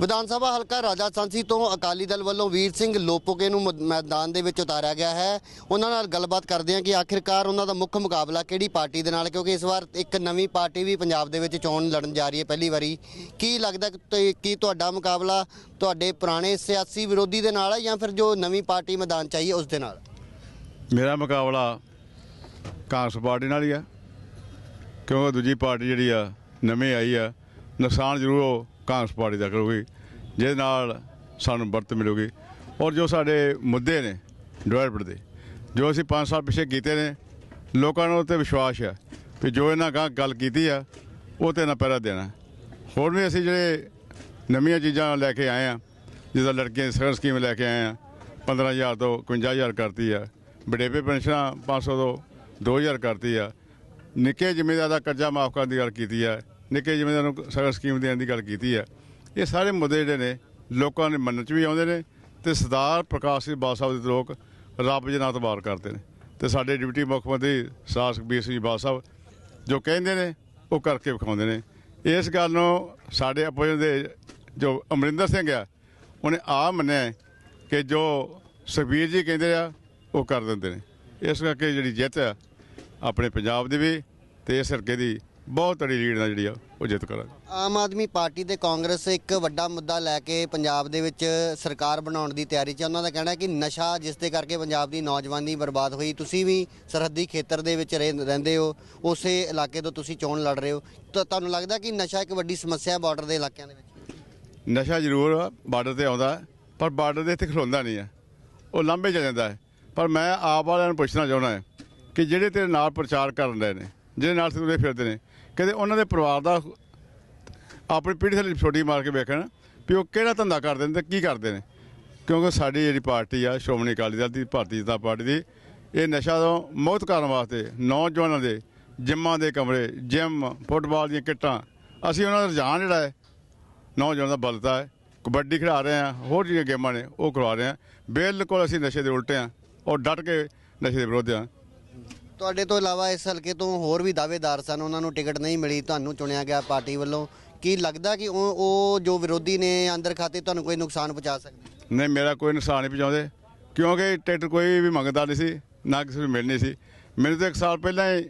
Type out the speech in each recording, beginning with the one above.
ਵਿਧਾਨ ਸਭਾ ਹਲਕਾ ਰਾਜਾ ਸਾਂਸੀ ਤੋਂ ਅਕਾਲੀ ਦਲ ਵੱਲੋਂ ਵੀਰ ਸਿੰਘ ਲੋਪੋਕੇ ਨੂੰ ਮੈਦਾਨ ਦੇ ਵਿੱਚ ਉਤਾਰਿਆ ਗਿਆ ਹੈ। ਉਹਨਾਂ ਨਾਲ ਗੱਲਬਾਤ ਕਰਦੇ ਹਾਂ ਕਿ ਆਖਿਰਕਾਰ ਉਹਨਾਂ ਦਾ ਮੁੱਖ ਮੁਕਾਬਲਾ ਕਿਹੜੀ ਪਾਰਟੀ ਦੇ ਨਾਲ, ਕਿਉਂਕਿ ਇਸ ਵਾਰ ਇੱਕ ਨਵੀਂ ਪਾਰਟੀ ਵੀ ਪੰਜਾਬ ਦੇ ਵਿੱਚ ਚੋਣ ਲੜਨ ਜਾ ਰਹੀ ਹੈ ਪਹਿਲੀ ਵਾਰੀ। ਕੀ ਲੱਗਦਾ ਕਿ ਕੀ ਤੁਹਾਡਾ ਮੁਕਾਬਲਾ ਤੁਹਾਡੇ ਪੁਰਾਣੇ ਸਿਆਸੀ ਵਿਰੋਧੀ ਦੇ ਨਾਲ ਹੈ ਜਾਂ ਫਿਰ ਜੋ ਨਵੀਂ ਪਾਰਟੀ ਮੈਦਾਨ ਚਾਹੀਏ ਉਸ ਦੇ ਨਾਲ? ਮੇਰਾ ਮੁਕਾਬਲਾ ਕਾਂਗਰਸ ਪਾਰਟੀ ਨਾਲ ਹੀ ਆ ਕਿਉਂਕਿ ਦੂਜੀ ਪਾਰਟੀ ਜਿਹੜੀ ਆ, ਨਵੀਂ ਆਈ ਆ, ਨੁਕਸਾਨ ਜ਼ਰੂਰ ਉਹ ਕਾਂਗਰਸ ਪਾਰਟੀ ਦਾ ਕਰੂਗੀ ਜਿਹਦੇ ਨਾਲ ਸਾਨੂੰ ਵਰਤ ਮਿਲੂਗੀ ਔਰ ਜੋ ਸਾਡੇ ਮੁੱਦੇ ਨੇ ਡਿਵੈਲਪਮੈਂਟ ਦੇ, ਜੋ ਅਸੀਂ 5 ਸਾਲ ਪਿੱਛੇ ਕੀਤੇ ਨੇ, ਲੋਕਾਂ ਨੂੰ ਉੱਤੇ ਵਿਸ਼ਵਾਸ ਆ ਵੀ ਜੋ ਇਹਨਾਂ ਗਾਂ ਗੱਲ ਕੀਤੀ ਆ, ਉਹ ਤੇ ਨਾ ਪਹਿਰਾ ਦੇਣਾ। ਹੋਰ ਵੀ ਅਸੀਂ ਜਿਹੜੇ ਨਵੀਆਂ ਚੀਜ਼ਾਂ ਲੈ ਕੇ ਆਏ ਆ, ਜਿੱਦਾਂ ਲੜਕੀਆਂ ਦੀ ਸਕੀਮ ਲੈ ਕੇ ਆਏ ਆ 15000 ਤੋਂ 51000 ਕਰਤੀ ਆ ਬੜੇਪੇ ਪੈਨਸ਼ਨਾਂ 500 ਤੋਂ 2000 ਕਰਤੀ ਆ, ਨਿੱਕੇ ਜ਼ਿਮੀਂਦਾਰ ਦਾ ਕਰਜ਼ਾ ਮਾਫ ਕਰਨ ਦੀ ਗੱਲ ਕੀਤੀ ਆ ਨਿੱਕੇ ਜਿਵੇਂ ਨੂੰ ਸਗਰ ਸਕੀਮ ਦੇਣ ਦੀ ਗੱਲ ਕੀਤੀ ਆ ਇਹ ਸਾਰੇ ਮੁੱਦੇ ਜਿਹੜੇ ਨੇ ਲੋਕਾਂ ਦੇ ਮੰਨਣ ਚ ਵੀ ਆਉਂਦੇ ਨੇ ਤੇ ਸਰਦਾਰ ਪ੍ਰਕਾਸ਼ ਸਿੰਘ ਬਾਦਸ਼ਾਹ ਦੇ ਲੋਕ ਰੱਬ ਜਨਾ ਤਬਾਰ ਕਰਦੇ ਨੇ। ਤੇ ਸਾਡੇ ਡਿਪਟੀ ਮੁੱਖ ਮੰਤਰੀ ਸਰਦਾਰ ਸੁਖਬੀਰ ਸਿੰਘ ਬਾਲ ਸਾਹਿਬ ਜੋ ਕਹਿੰਦੇ ਨੇ, ਉਹ ਕਰਕੇ ਵਿਖਾਉਂਦੇ ਨੇ। ਇਸ ਗੱਲ ਨੂੰ ਸਾਡੇ ਆਪੋਜੀਸ਼ਨ ਦੇ ਜੋ ਅਮਰਿੰਦਰ ਸਿੰਘ ਆ, ਉਹਨੇ ਆ ਮੰਨਿਆ ਕਿ ਜੋ ਸੁਖਬੀਰ ਜੀ ਕਹਿੰਦੇ ਆ, ਉਹ ਕਰ ਦਿੰਦੇ ਨੇ। ਇਸ ਕਰਕੇ ਜਿਹੜੀ ਜਿੱਤ ਆ, ਆਪਣੇ ਪੰਜਾਬ ਦੀ ਵੀ ਤੇ ਇਸ ਹਲਕੇ ਦੀ ਬਹੁਤ ਤੜੀ ਲੀਡ ਨਾਲ ਜਿਹੜੀ ਆ ਉਹ ਜਿੱਤ ਕਰਾਂਗੇ। ਆਮ ਆਦਮੀ ਪਾਰਟੀ ਤੇ ਕਾਂਗਰਸ ਇੱਕ ਵੱਡਾ ਮੁੱਦਾ ਲੈ ਕੇ ਪੰਜਾਬ ਦੇ ਵਿੱਚ ਸਰਕਾਰ ਬਣਾਉਣ ਦੀ ਤਿਆਰੀ 'ਚ ਹੈ। ਉਹਨਾਂ ਦਾ ਕਹਿਣਾ ਹੈ ਕਿ ਨਸ਼ਾ ਜਿਸ ਦੇ ਕਰਕੇ ਪੰਜਾਬ ਦੀ ਨੌਜਵਾਨੀ ਬਰਬਾਦ ਹੋਈ ਤੁਸੀਂ ਵੀ ਸਰਹੱਦੀ ਖੇਤਰ ਦੇ ਵਿੱਚ ਰਹਿ- ਰਹਿੰਦੇ ਹੋ ਉਸੇ ਇਲਾਕੇ ਤੋਂ ਤੁਸੀਂ ਚੋਣ ਲੜ ਰਹੇ ਹੋ। ਤਾਂ ਤੁਹਾਨੂੰ ਲੱਗਦਾ ਕਿ ਨਸ਼ਾ ਇੱਕ ਵੱਡੀ ਸਮੱਸਿਆ ਹੈ ਬਾਰਡਰ ਦੇ ਇਲਾਕਿਆਂ ਦੇ ਵਿੱਚ? ਨਸ਼ਾ ਜ਼ਰੂਰ ਆ, ਬਾਰਡਰ ਤੇ ਆਉਂਦਾ ਹੈ, ਪਰ ਬਾਰਡਰ ਦੇ ਇੱਥੇ ਖਲੋਂਦਾ ਨਹੀਂ ਆ। ਉਹ ਲਾਂਭੇ ਚ ਜਾਂਦਾ ਹੈ। ਪਰ ਮੈਂ ਆਪ ਵਾਲਿਆਂ ਨੂੰ ਪੁੱਛਣਾ ਚਾਹੁੰਦਾ ਹਾਂ ਕਿ ਜਿਹੜੇ ਤੇਰੇ ਨਾਲ ਪ੍ਰਚਾਰ ਕਰਨ ਰਹੇ ਨੇ ਜਿਹੜੇ ਨਾਲ ਤੁਰੇ ਫਿਰਦੇ ਨੇ ਕਹਿੰਦੇ ਉਹਨਾਂ ਦੇ ਪਰਿਵਾਰ ਦਾ ਆਪਣੀ ਪੀੜ੍ਹੀ ਥੱਲੇ ਛੋਟੀ ਮਾਰ ਕੇ ਵੇਖਣ ਵੀ ਉਹ ਕਿਹੜਾ ਧੰਦਾ ਕਰਦੇ ਨੇ ਤੇ ਕੀ ਕਰਦੇ ਨੇ। ਕਿਉਂਕਿ ਸਾਡੀ ਜਿਹੜੀ ਪਾਰਟੀ ਆ, ਸ਼੍ਰੋਮਣੀ ਅਕਾਲੀ ਦਲ ਦੀ, ਭਾਰਤੀ ਜਨਤਾ ਪਾਰਟੀ ਦੀ, ਇਹ ਨਸ਼ਾ ਤੋਂ ਮੁਕਤ ਕਰਨ ਵਾਸਤੇ ਨੌਜਵਾਨਾਂ ਦੇ ਜਿੰਮਾਂ ਦੇ ਕਮਰੇ, ਜਿਮ, ਫੁੱਟਬਾਲ ਦੀਆਂ ਕਿੱਟਾਂ, ਅਸੀਂ ਉਹਨਾਂ ਦਾ ਰੁਝਾਨ ਜਿਹੜਾ ਹੈ, ਨੌਜਵਾਨਾਂ ਦਾ ਬਲਤਾ ਹੈ। ਕਬੱਡੀ ਖਿਡਾ ਰਹੇ ਆ ਹੋਰ ਜਿਹੜੀਆਂ ਗੇਮਾਂ ਨੇ ਉਹ ਕਰਵਾ ਰਹੇ ਆ ਬਿਲਕੁਲ ਅਸੀਂ ਨਸ਼ੇ ਦੇ ਉਲਟੇ ਆ ਔਰ ਡਟ ਕੇ ਨਸ਼ੇ ਦੇ ਵਿਰੋਧ ਆ ਤੁਹਾਡੇ ਤੋਂ ਇਲਾਵਾ ਇਸ ਹਲਕੇ ਤੋਂ ਹੋਰ ਵੀ ਦਾਅਵੇਦਾਰ ਸਨ, ਉਹਨਾਂ ਨੂੰ ਟਿਕਟ ਨਹੀਂ ਮਿਲੀ, ਤੁਹਾਨੂੰ ਚੁਣਿਆ ਗਿਆ ਪਾਰਟੀ ਵੱਲੋਂ। ਕੀ ਲੱਗਦਾ ਕਿ ਉਹ ਉਹ ਜੋ ਵਿਰੋਧੀ ਨੇ ਅੰਦਰ ਖਾਤੇ, ਤੁਹਾਨੂੰ ਕੋਈ ਨੁਕਸਾਨ ਪਹੁੰਚਾ ਸਕਦੇ? ਨਹੀਂ, ਮੇਰਾ ਕੋਈ ਨੁਕਸਾਨ ਨਹੀਂ ਪਹੁੰਚਾਉਂਦੇ, ਕਿਉਂਕਿ ਟਿਕਟ ਕੋਈ ਵੀ ਮੰਗਦਾ ਨਹੀਂ ਸੀ, ਨਾ ਕਿਸੇ ਨੂੰ ਮਿਲਣੀ ਸੀ। ਮੈਨੂੰ ਤਾਂ ਇੱਕ ਸਾਲ ਪਹਿਲਾਂ ਹੀ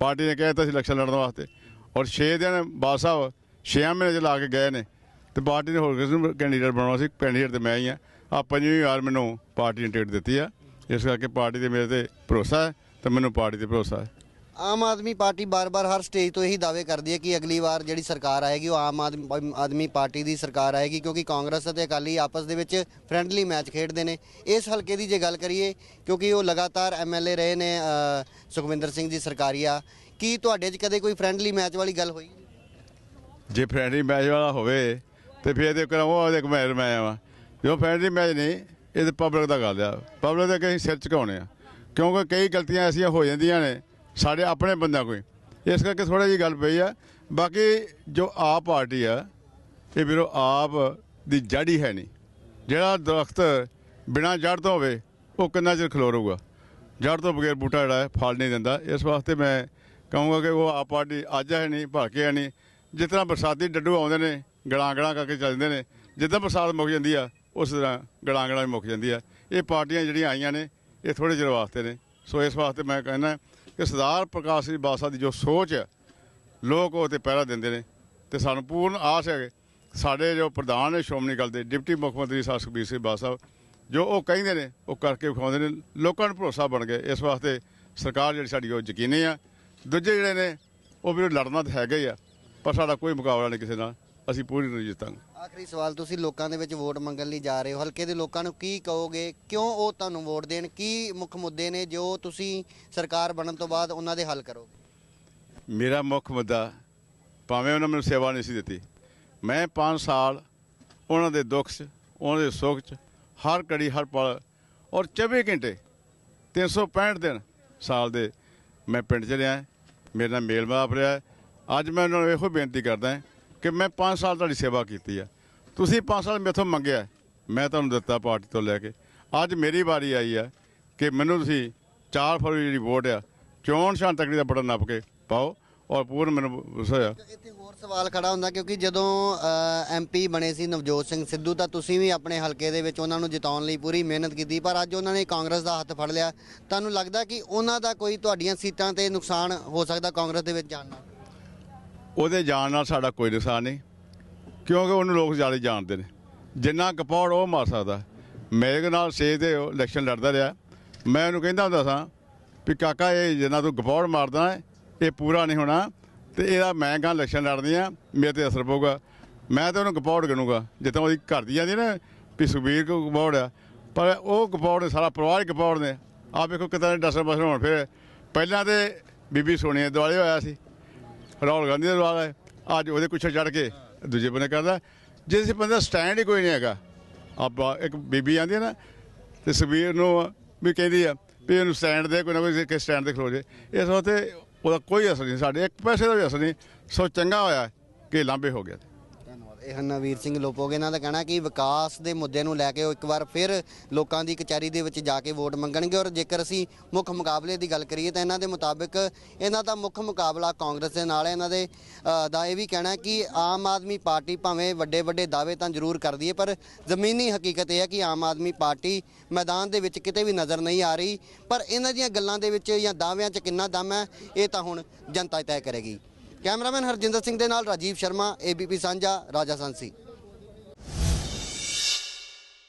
ਪਾਰਟੀ ਨੇ ਕਿਹਾ ਤਾਂ ਸੀ ਇਲੈਕਸ਼ਨ ਲੜਨ ਵਾਸਤੇ। ਔਰ 6 ਦਿਨ ਬਾਦ ਸਾਹਿਬ 6 ਮਹੀਨੇ ਚ ਲਾ ਕੇ ਗਏ ਨੇ। ਤੇ ਪਾਰਟੀ ਨੇ ਹੋਰ ਕਿਸੇ ਨੂੰ ਕੈਂਡੀਡੇਟ ਬਣਾਉਣਾ ਸੀ ਕੈਂਡੀਡੇਟ ਤੇ ਮੈਂ ਹੀ ਆ ਆ ਪੰਜਵੀਂ ਵਾਰ ਮੈਨੂੰ ਪਾਰਟੀ ਨੇ ਟਿਕਟ ਦਿੱਤੀ ਆ ਇਸ ਕਰਕੇ ਪਾਰਟੀ ਤੇ ਮੇਰੇ ਤੇ ਭਰੋਸਾ ਹੈ ਤੇ ਮੈਨੂੰ ਪਾਰਟੀ ਤੇ ਭਰੋਸਾ ਹੈ। ਆਮ ਆਦਮੀ ਪਾਰਟੀ ਬਾਰ-ਬਾਰ ਹਰ ਸਟੇਜ ਤੋਂ ਇਹੀ ਦਾਅਵੇ ਕਰਦੀ ਹੈ ਕਿ ਅਗਲੀ ਵਾਰ ਜਿਹੜੀ ਸਰਕਾਰ ਆਏਗੀ ਉਹ ਆਮ ਆਦਮ- ਆਦਮੀ ਪਾਰਟੀ ਦੀ ਸਰਕਾਰ ਆਏਗੀ ਕਿਉਂਕਿ ਕਾਂਗਰਸ ਅਤੇ ਅਕਾਲੀ ਆਪਸ ਦੇ ਵਿੱਚ ਫ੍ਰੈਂਡਲੀ ਮੈਚ ਖੇਡਦੇ ਨੇ। ਇਸ ਹਲਕੇ ਦੀ ਜੇ ਗੱਲ ਕਰੀਏ ਕਿਉਂਕਿ ਉਹ ਲਗਾਤਾਰ ਐਮਐਲਏ ਰਹੇ ਨੇ ਸੁਖਵਿੰਦਰ ਸਿੰਘ ਜੀ ਸਰਕਾਰੀਆ। ਕੀ ਤੁਹਾਡੇ 'ਚ ਕਦੇ ਕੋਈ ਫ੍ਰੈਂਡਲੀ ਮੈਚ ਵਾਲੀ ਗੱਲ ਹੋਈ? ਜੇ ਫਰੈਂਡਲੀ ਮੈਚ ਵਾਲਾ ਹੋਵੇ ਤੇ ਫਿਰ ਕਰਾਂ ਉਹ ਕਮੈਰ ਮੈਂ ਆਵਾਂ। ਜੋ ਫਰੈਂਡਲੀ ਮੈਚ ਨਹੀਂ ਇਹ ਤੇ ਪਬਲਿਕ ਦਾ ਗੱਲ ਆ। ਪਬਲਿਕ ਦੇ ਕਈ ਸਿਰ ਝੁਕਾਉਣੇ ਆ। ਕਿਉਂਕਿ ਕਈ ਗਲਤੀਆਂ ਐਸੀਆਂ ਹੋ ਜਾਂਦੀਆਂ ਨੇ ਸਾਡੇ ਆਪਣੇ ਬੰਦਿਆਂ ਕੋਈ ਇਸ ਕਰਕੇ ਥੋੜਾ ਜਿਹੀ ਗੱਲ ਪਈ ਆ। ਬਾਕੀ ਜੋ ਆਪ ਪਾਰਟੀ ਆ, ਇਹ ਵੀਰੋ ਆਪ ਦੀ ਜੜ ਹੀ ਹੈ ਨਹੀਂ। ਜਿਹੜਾ ਦਰਖਤ ਬਿਨਾਂ ਜੜ ਤੋਂ ਹੋਵੇ, ਉਹ ਕਿੰਨਾ ਚਿਰ ਖਲੋ ਰਹੂਗਾ? ਜੜ ਤੋਂ ਬਗੈਰ ਬੂਟਾ ਜਿਹੜਾ ਹੈ, ਫਲ ਨਹੀਂ ਦਿੰਦਾ। ਇਸ ਵਾਸਤੇ ਮੈਂ ਕਹੂੰਗਾ ਕਿ ਉਹ ਆਪ ਪਾਰਟੀ ਅੱਜ ਹੈ ਨਹੀਂ ਭਲਕੇ ਹੈ ਨਹੀਂ। ਜਿਸ ਤਰ੍ਹਾਂ ਬਰਸਾਤੀ ਡੱਡੂ ਆਉਂਦੇ ਨੇ ਗਲਾਂ ਗਲਾਂ ਕਰਕੇ ਚੱਲਦੇ ਨੇ। ਜਿੱਦਾਂ ਬਰਸਾਤ ਮੁੱਕ ਜਾਂਦੀ ਆ ਉਸ ਤਰ੍ਹਾਂ ਗਲਾਂ ਵੀ ਮੁੱਕ ਜਾਂਦੀ ਆ ਇਹ ਪਾਰਟੀਆਂ ਜਿਹੜੀਆਂ ਆਈਆਂ ਨੇ, ਇਹ ਥੋੜੇ ਚਿਰ ਵਾਸਤੇ ਨੇ। ਸੋ ਇਸ ਵਾਸਤੇ ਮੈਂ ਕਹਿੰਦਾ ਕਿ ਸਰਦਾਰ ਪ੍ਰਕਾਸ਼ ਸਿੰਘ ਬਾਸਾ ਦੀ ਜੋ ਸੋਚ ਹੈ, ਲੋਕ ਉਹ ਤੇ ਪਹਿਰਾ ਦਿੰਦੇ ਨੇ। ਤੇ ਸਾਨੂੰ ਪੂਰਨ ਆਸ ਹੈ ਸਾਡੇ ਜੋ ਪ੍ਰਧਾਨ ਨੇ ਸ਼੍ਰੋਮਣੀ ਅਕਾਲੀ ਦੇ, ਡਿਪਟੀ ਮੁੱਖ ਮੰਤਰੀ ਸਾਹਿਬ ਸੁਖਬੀਰ ਸਿੰਘ ਬਾਦਲ ਜੋ ਉਹ ਕਹਿੰਦੇ ਨੇ, ਉਹ ਕਰਕੇ ਵਿਖਾਉਂਦੇ ਨੇ। ਲੋਕਾਂ ਨੂੰ ਭਰੋਸਾ ਬਣ ਗਿਆ। ਇਸ ਵਾਸਤੇ ਸਰਕਾਰ ਜਿਹੜੀ ਸਾਡੀ ਉਹ ਯਕੀਨੀ ਆ। ਦੂਜੇ ਜਿਹੜੇ ਨੇ, ਉਹ ਵੀ ਲੜਨਾ ਤਾਂ ਹੈਗਾ ਹੀ ਆ, ਪਰ ਸਾਡਾ ਕੋਈ ਮੁਕਾਬਲਾ ਨਹੀਂ ਕਿਸੇ ਨਾਲ। ਅਸੀਂ ਪੂਰੀ ਤਰ੍ਹਾਂ ਜਿੱਤਾਂਗੇ ਆਖਰੀ ਸਵਾਲ ਤੁਸੀਂ ਲੋਕਾਂ ਦੇ ਵਿੱਚ ਵੋਟ ਮੰਗਣ ਲਈ ਜਾ ਰਹੇ ਹੋ ਹਲਕੇ ਦੇ ਲੋਕਾਂ ਨੂੰ ਕੀ ਕਹੋਗੇ? ਕਿਉਂ ਉਹ ਤੁਹਾਨੂੰ ਵੋਟ ਦੇਣ? ਕੀ ਮੁੱਖ ਮੁੱਦੇ ਨੇ ਜੋ ਤੁਸੀਂ ਸਰਕਾਰ ਬਣਨ ਤੋਂ ਬਾਅਦ ਉਹਨਾਂ ਦੇ ਹੱਲ ਕਰੋਗੇ? ਮੇਰਾ ਮੁੱਖ ਮੁੱਦਾ ਭਾਵੇਂ ਉਹਨਾਂ ਮੈਨੂੰ ਸੇਵਾ ਨਹੀਂ ਸੀ ਦਿੱਤੀ ਮੈਂ 5 ਸਾਲ ਉਹਨਾਂ ਦੇ ਦੁੱਖ 'ਚ ਉਹਨਾਂ ਦੇ ਸੁੱਖ 'ਚ ਹਰ ਘੜੀ ਹਰ ਪਲ ਔਰ 24 ਘੰਟੇ 365 ਦਿਨ ਸਾਲ ਦੇ ਮੈਂ ਪਿੰਡ 'ਚ ਰਿਹਾ ਮੇਰੇ ਨਾਲ ਮੇਲ ਮਿਲਾਪ ਰਿਹਾ। ਅੱਜ ਮੈਂ ਉਹਨਾਂ ਨੂੰ ਇਹੋ ਬੇਨਤੀ ਕਰਦਾ ਹਾਂ ਕਿ ਮੈਂ 5 ਸਾਲ ਤੁਹਾਡੀ ਸੇਵਾ ਕੀਤੀ ਹੈ ਤੁਸੀਂ 5 ਸਾਲ ਮੇਥੋਂ ਮੰਗਿਆ। ਮੈਂ ਤੁਹਾਨੂੰ ਦਿੱਤਾ ਪਾਰਟੀ ਤੋਂ ਲੈ ਕੇ। ਅੱਜ ਮੇਰੀ ਵਾਰੀ ਆਈ ਹੈ ਕਿ ਮੈਨੂੰ ਤੁਸੀਂ 4 ਫਰਵਰੀ ਜਿਹੜੀ ਵੋਟ ਆ। ਚੋਣ ਸ਼ਾਨ ਤੱਕੜੀ ਦਾ ਬਟਨ ਨੱਪ ਕੇ ਪਾਓ ਔਰ ਪੂਰਨ ਮੈਨੂੰ ਵਿਸ਼ਵਾਸ ਇੱਥੇ ਹੋਰ ਸਵਾਲ ਖੜਾ ਹੁੰਦਾ ਕਿਉਂਕਿ ਜਦੋਂ ਐਮਪੀ ਬਣੇ ਸੀ ਨਵਜੋਤ ਸਿੰਘ ਸਿੱਧੂ ਤਾਂ ਤੁਸੀਂ ਵੀ ਆਪਣੇ ਹਲਕੇ ਦੇ ਵਿੱਚ ਉਹਨਾਂ ਨੂੰ ਜਿਤਾਉਣ ਲਈ ਪੂਰੀ ਮਿਹਨਤ ਕੀਤੀ, ਪਰ ਅੱਜ ਉਹਨਾਂ ਨੇ ਕਾਂਗਰਸ ਦਾ ਹੱਥ ਫੜ ਲਿਆ। ਤੁਹਾਨੂੰ ਲੱਗਦਾ ਕਿ ਉਹਨਾਂ ਦਾ ਕੋਈ ਤੁਹਾਡੀਆਂ ਸੀਟਾਂ ਤੇ ਨੁਕਸਾਨ ਹੋ ਸਕਦਾ ਕਾਂਗਰਸ ਦੇ ਵਿੱਚ ਜਾਣ ਨਾਲ? ਉਹਦੇ ਜਾਣ ਨਾਲ ਸਾਡਾ ਕੋਈ ਨੁਕਸਾਨ ਨਹੀਂ, ਕਿਉਂਕਿ ਉਹਨੂੰ ਲੋਕ ਜ਼ਿਆਦਾ ਜਾਣਦੇ ਨੇ। ਜਿੰਨਾ ਕਪੌੜ ਉਹ ਮਾਰ ਸਕਦਾ। ਮੇਰੇ ਨਾਲ ਛੇ ਦੇ ਉਹ ਇਲੈਕਸ਼ਨ ਲੜਦਾ ਰਿਹਾ। ਮੈਂ ਉਹਨੂੰ ਕਹਿੰਦਾ ਹੁੰਦਾ ਸਾਂ ਵੀ ਕਾਕਾ, ਇਹ ਜਿੰਨਾ ਤੂੰ ਗਪੌੜ ਮਾਰਦਾ ਹੈ ਇਹ ਪੂਰਾ ਨਹੀਂ ਹੋਣਾ ਤੇ ਇਹਦਾ ਮੈਂ ਕਹਾਂ ਇਲੈਕਸ਼ਨ ਲੜਦੀ ਆ, ਮੇਰੇ ਤੇ ਅਸਰ ਪਊਗਾ। ਮੈਂ ਤਾਂ ਉਹਨੂੰ ਗਪੌੜ ਗਣੂਗਾ। ਜਿੱਦਾਂ ਉਹਦੀ ਘਰ ਦੀ ਜਾਂਦੀ ਨਾ ਵੀ ਸੁਬੀਰ ਕੋ ਗਪੌੜ ਆ। ਪਰ ਉਹ ਗਪੌੜ ਨੇ, ਸਾਰਾ ਪਰਿਵਾਰ ਗਪੌੜ ਨੇ। ਆ ਵੇਖੋ ਕਿਤਾ ਡਸਰ ਬਸਰ ਹੋਣ। ਫਿਰ ਪਹਿਲਾਂ ਤੇ ਬੀਬੀ ਸੋਨੀਆ ਦੁਆਲੇ ਹੋਇਆ ਸੀ। ਰਾਹੁਲ ਗਾਂਧੀ ਦਾ ਦੁਆਰਾ ਹੈ। ਅੱਜ ਉਹਦੇ ਕੁਛ ਚੜ ਕੇ ਦੂਜੇ ਬੰਨੇ ਕਰਦਾ ਜਿਸ ਬੰਦੇ ਦਾ ਸਟੈਂਡ ਹੀ ਕੋਈ ਨਹੀਂ ਹੈਗਾ। ਆਪਾਂ ਇੱਕ ਬੀਬੀ ਆਂਦੀ ਹੈ ਨਾ, ਤੇ ਸਬੀਰ ਨੂੰ ਵੀ ਕਹਿੰਦੀ ਆ ਵੀ ਇਹਨੂੰ ਸਟੈਂਡ ਦੇ, ਕੋਈ ਨਾ ਕੋਈ ਕਿ ਸਟੈਂਡ ਤੇ ਖਲੋ ਜੇ। ਇਸ ਵਾਸਤੇ ਉਹਦਾ ਕੋਈ ਅਸਰ ਨਹੀਂ, ਸਾਡੇ ਇੱਕ ਪੈਸੇ ਦਾ ਵੀ ਅਸਰ ਨਹੀਂ। ਸੋ ਚੰਗਾ ਹੋਇਆ ਕਿ ਲਾਂਬੇ ਹੋ ਗਿਆ। ਧੰਨਵਾਦ ਇਹ ਹਨ ਨਵੀਰ ਸਿੰਘ ਲੋਪੋਗੇ, ਇਹਨਾਂ ਦਾ ਕਹਿਣਾ ਕਿ ਵਿਕਾਸ ਦੇ ਮੁੱਦੇ ਨੂੰ ਲੈ ਕੇ ਉਹ ਇੱਕ ਵਾਰ ਫਿਰ ਲੋਕਾਂ ਦੀ ਕਚਹਿਰੀ ਦੇ ਵਿੱਚ ਜਾ ਕੇ ਵੋਟ ਮੰਗਣਗੇ। ਔਰ ਜੇਕਰ ਅਸੀਂ ਮੁੱਖ ਮੁਕਾਬਲੇ ਦੀ ਗੱਲ ਕਰੀਏ ਤਾਂ ਇਹਨਾਂ ਦੇ ਮੁਤਾਬਿਕ ਇਹਨਾਂ ਦਾ ਮੁੱਖ ਮੁਕਾਬਲਾ ਕਾਂਗਰਸ ਦੇ ਨਾਲ ਹੈ। ਇਹਨਾਂ ਦੇ ਦਾ ਇਹ ਵੀ ਕਹਿਣਾ ਕਿ ਆਮ ਆਦਮੀ ਪਾਰਟੀ ਭਾਵੇਂ ਵੱਡੇ ਵੱਡੇ ਦਾਅਵੇ ਤਾਂ ਜ਼ਰੂਰ ਕਰਦੀ ਹੈ, ਪਰ ਜ਼ਮੀਨੀ ਹਕੀਕਤ ਇਹ ਹੈ ਕਿ ਆਮ ਆਦਮੀ ਪਾਰਟੀ ਮੈਦਾਨ ਦੇ ਵਿੱਚ ਕਿਤੇ ਵੀ ਨਜ਼ਰ ਨਹੀਂ ਆ ਰਹੀ। ਪਰ ਇਹਨਾਂ ਦੀਆਂ ਗੱਲਾਂ ਦੇ ਵਿੱਚ ਜਾਂ ਦਾਅਵਿਆਂ 'ਚ ਕਿੰਨਾ ਦਮ ਹੈ, ਇਹ ਤਾਂ ਹੁਣ ਜਨਤਾ ਤੈਅ ਕਰੇਗੀ। ਕੈਮਰਾਮੈਨ ਹਰਜਿੰਦਰ ਸਿੰਘ ਦੇ ਨਾਲ ਰਾਜੀਵ ਸ਼ਰਮਾ ਏਬੀਪੀ ਸਾਂਝਾ ਰਾਜਾ ਸਾਂਸੀ